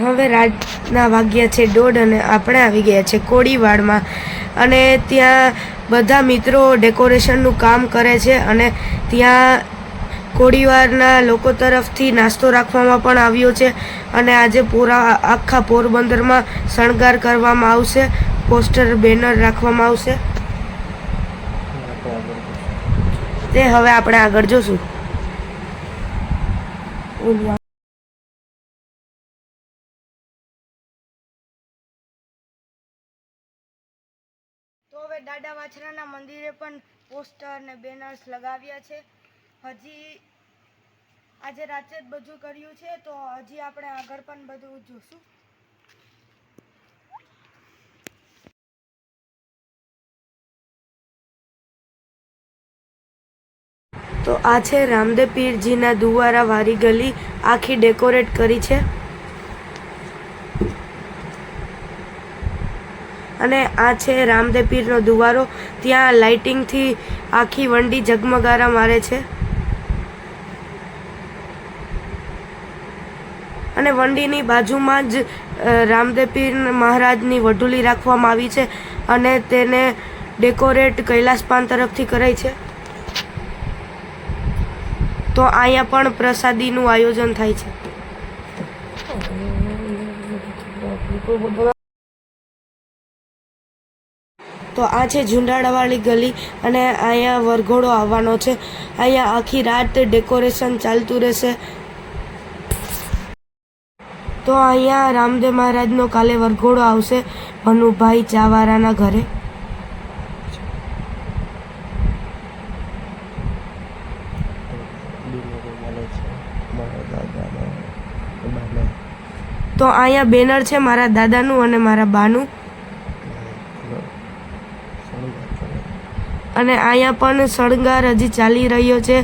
હવે રાતના વાગ્યા છે દોઢ અને આપણે આવી ગયા છે કોડીવાડમાં. અને ત્યાં બધા મિત્રો ડેકોરેશનનું કામ કરે છે અને ત્યાં કોડીવારના લોકો તરફથી નાસ્તો રાખવામાં પણ આવ્યો છે. અને આજે પૂરા આખા પોરબંદરમાં શણગાર કરવામાં આવશે, પોસ્ટર, બેનર રાખવામાં આવશે. તે હવે આપણે આગળ જોશું. હવે મંદિરે પણ પોસ્ટર ને બેનર્સ લગાવ્યા છે. હજી આજે રાત્રે જ બધું કર્યું છે, તો હજી આપણે આગળ પણ બધું જોશું. તો આ છે રામદેવ પીરજીના દુવારા વારી ગલી, આખી ડેકોરેટ કરી છે. અને આ છે રામદેવ પીરનો દુવારો. ત્યાં લાઇટિંગથી આખી વંડી ઝગમગારા મારે છે. અને વંડીની બાજુમાં જ રામદેવ પીર મહારાજની વઢુલી રાખવામાં આવી છે અને તેને ડેકોરેટ કૈલાસપાન તરફથી કરાઈ છે. તો અહીંયા પણ પ્રસાદીનું આયોજન થાય છે. તો આ છે ઝુંડાળાવાળી ગલી અને અહીંયા વરઘોડો આવવાનો છે. અહીંયા આખી રાત ડેકોરેશન ચાલતું રહેશે. તો અહીંયા રામદેવ મહારાજનો કાલે વરઘોડો આવશે ભનુભાઈ ચાવારાના ઘરે. તો અહીંયા બેનર છે મારા દાદાનું અને મારા બાનું. અને અહીંયા પણ શણગાર હજી ચાલી રહ્યો છે.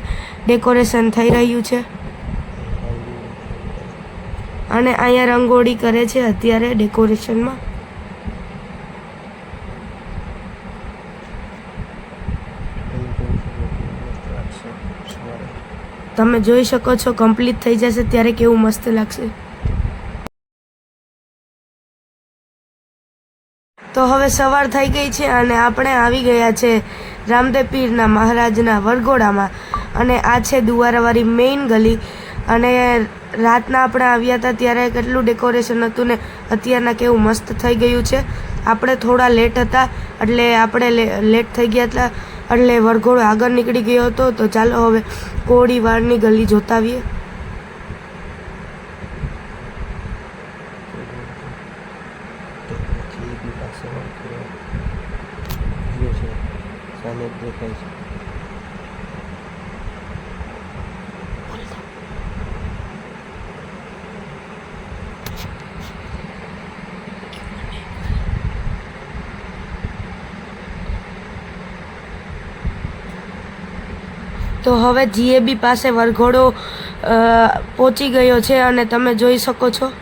ડેકોરેશન થઈ રહ્યું છે. અને અહીંયા રંગોળી કરે છે અત્યારે ડેકોરેશનમાં તમે જોઈ શકો છો કમ્પ્લીટ થઈ જશે ત્યારે કેવું મસ્ત લાગશે. તો હવે સવાર થઈ ગઈ છે અને આપણે આવી ગયા છે રામદેવ પીરના મહારાજના વરઘોડામાં અને આ છે દુવારાવાળી મેઇન ગલી. અને રાતના આપણે આવ્યા હતા ત્યારે કેટલું ડેકોરેશન હતું ને અત્યારના કેવું મસ્ત થઈ ગયું છે. આપણે થોડા લેટ હતા એટલે આપણે લેટ થઈ ગયા હતા એટલે વરઘોડો આગળ નીકળી ગયો હતો. તો ચાલો હવે કોળીવાળની ગલી જોતા આવીએ સામે જ દેખાય છે. તો હવે જીએબી પાસે વરઘોડો પહોંચી ગયો છે અને તમે જોઈ શકો છો.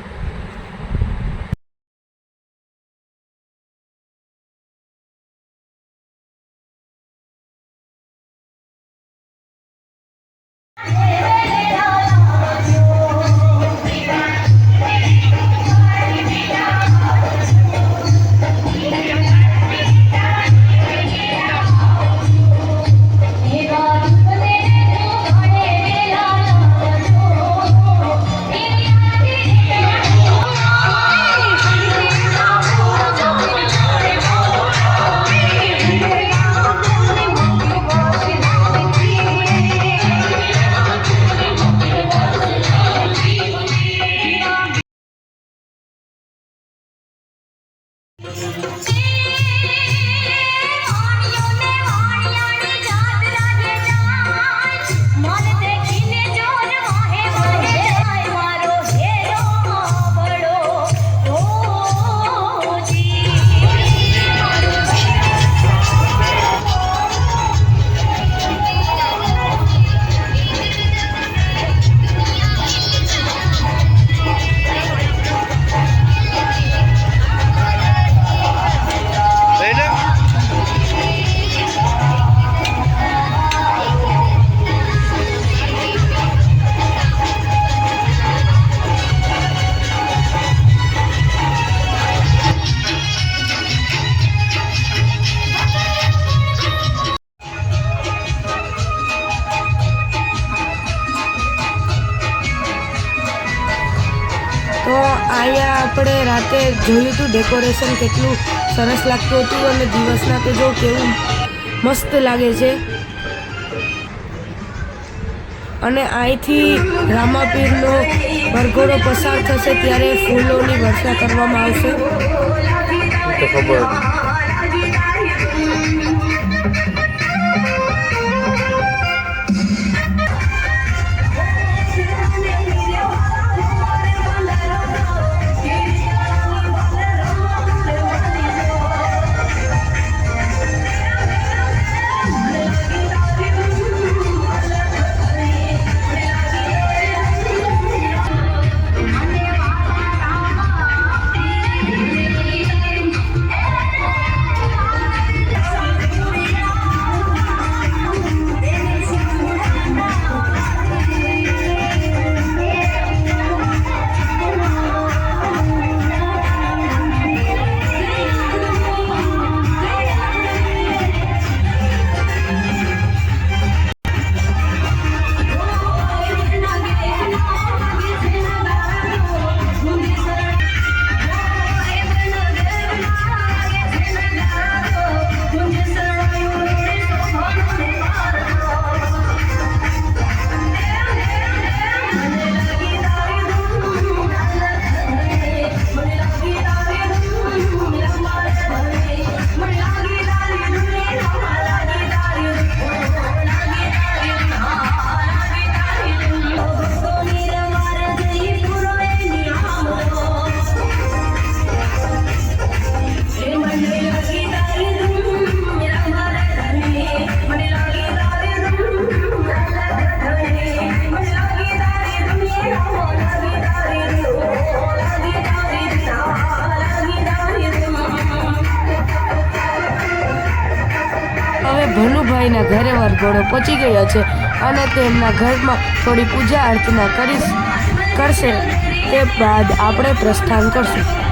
અહીંયા આપણે રાતે જોયું હતું ડેકોરેશન કેટલું સરસ લાગતું હતું અને દિવસના તો જો કેવું મસ્ત લાગે છે. અને અહીંથી રામાપીરનો વરઘોડો પસાર થશે ત્યારે ફૂલોની વર્ષા કરવામાં આવશે. ઘરે પહોંચી ગયા છે અને તેમના ઘરમાં થોડી પૂજા અર્ચના કરીશ કરશે. તે બાદ આપણે પ્રસ્થાન કરશું.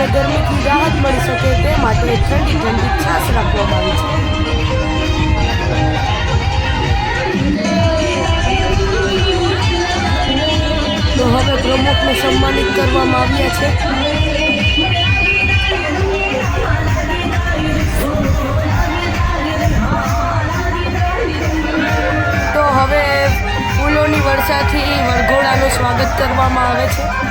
લોકોને ગરમીથી રાહત મળી શકે તે માટે ઠંડી ઠંડી છાશ રાખવામાં આવી છે. તો હવે પ્રમુખને સન્માનિત કરવામાં આવ્યા છે. હવે ફૂલોની વર્ષાથી વરઘોડાનું સ્વાગત કરવામાં આવે છે.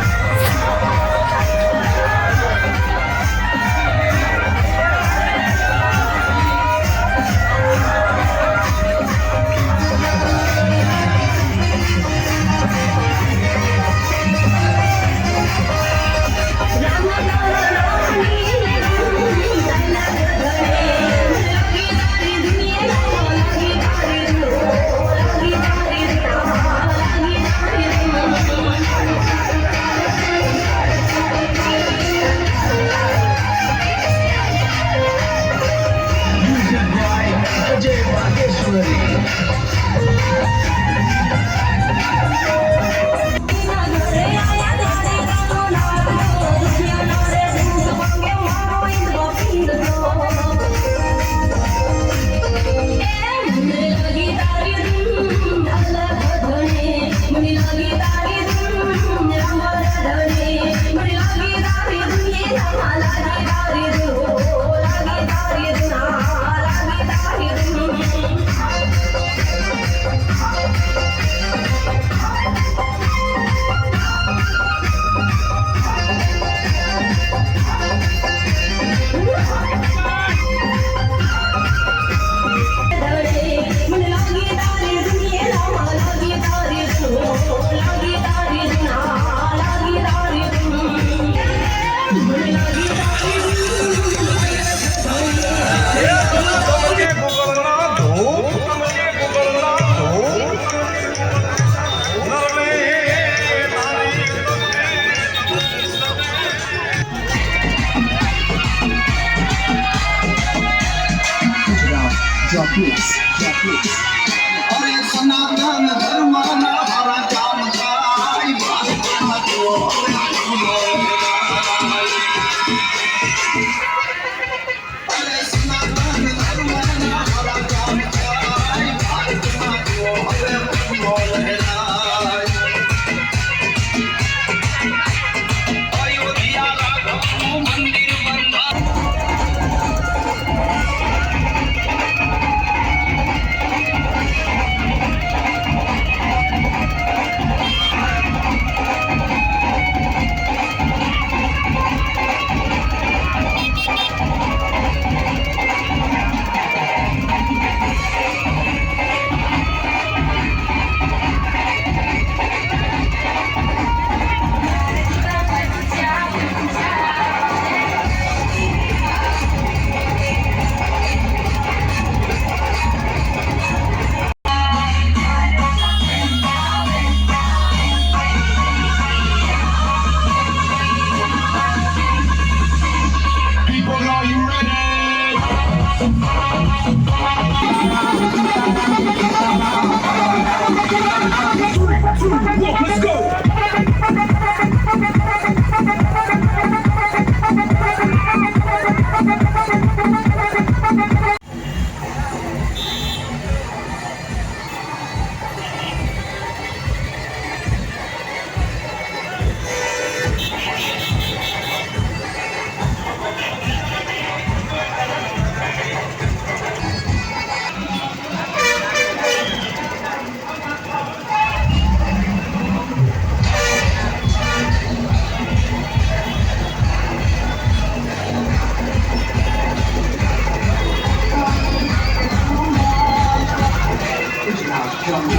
감사합니다.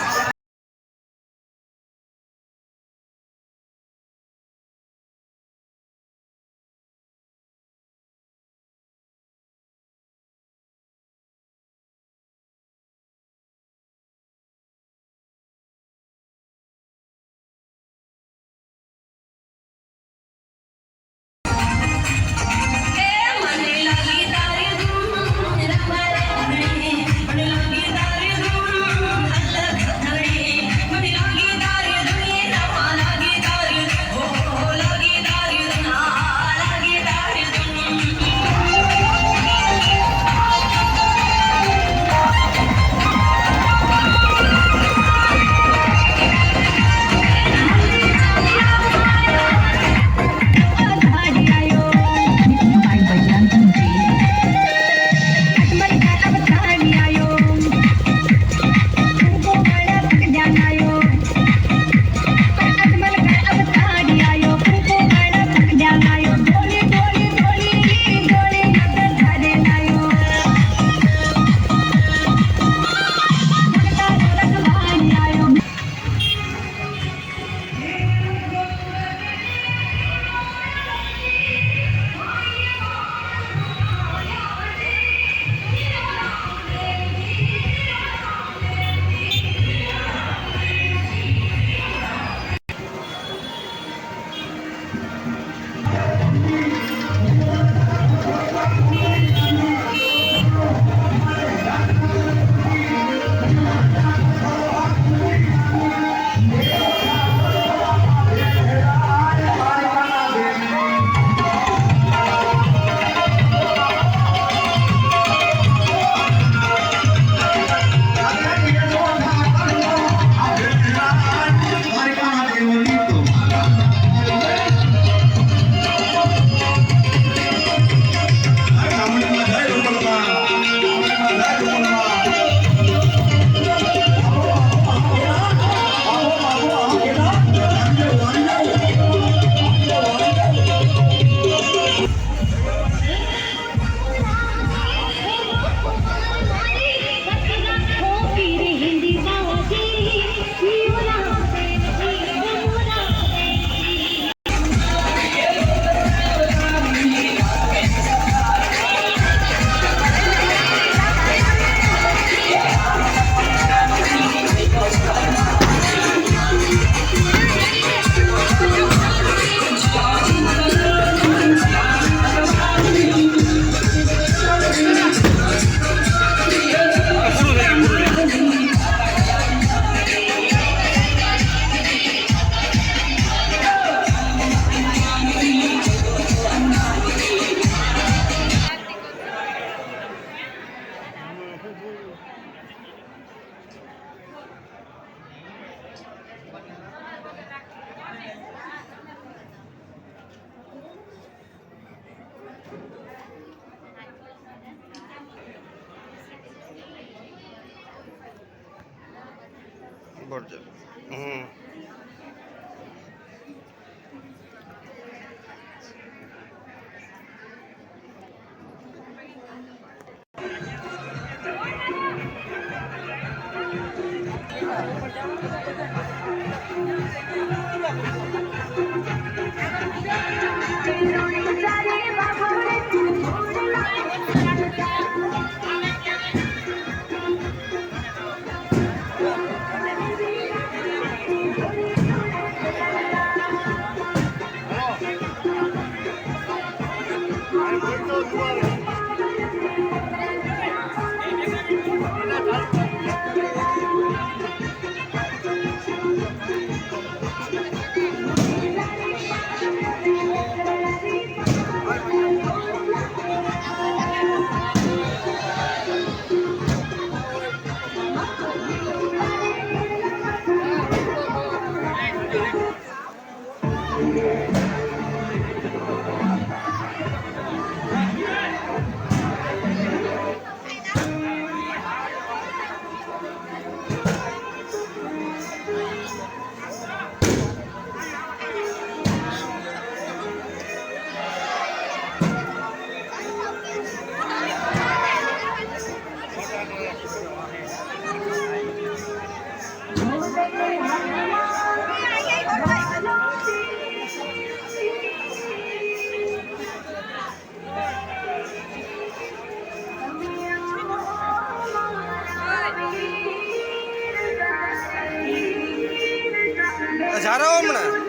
જારો હમણાં.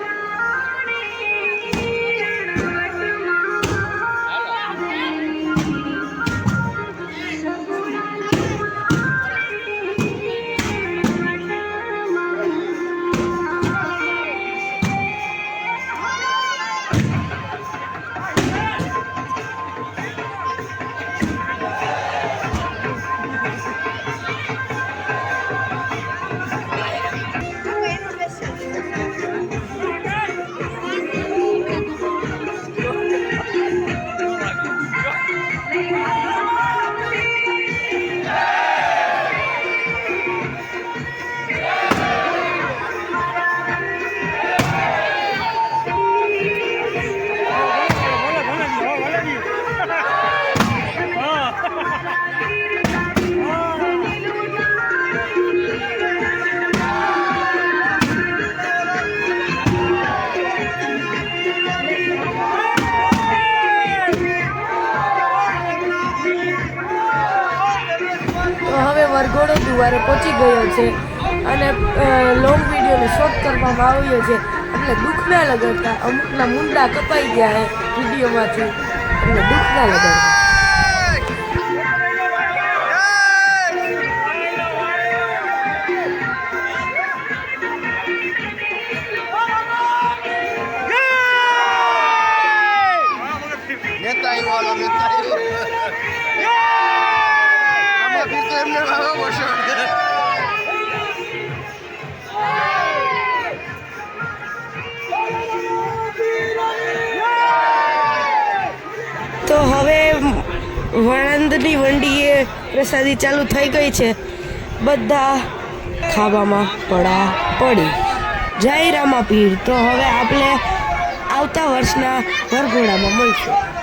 આવ્યો છે. એટલે દુઃખ ના લગાડતા. અમુકના મુંડા કપાઈ ગયા હે વિડીયોમાંથી. એટલે દુઃખ ના લગાડતા. હવે પ્રસાદી ચાલુ થઈ ગઈ છે. બધા ખાવામાં પડા પડી. જય રામા પીર તો હવે આપણે આવતા વર્ષના વરઘોડામાં મળશું.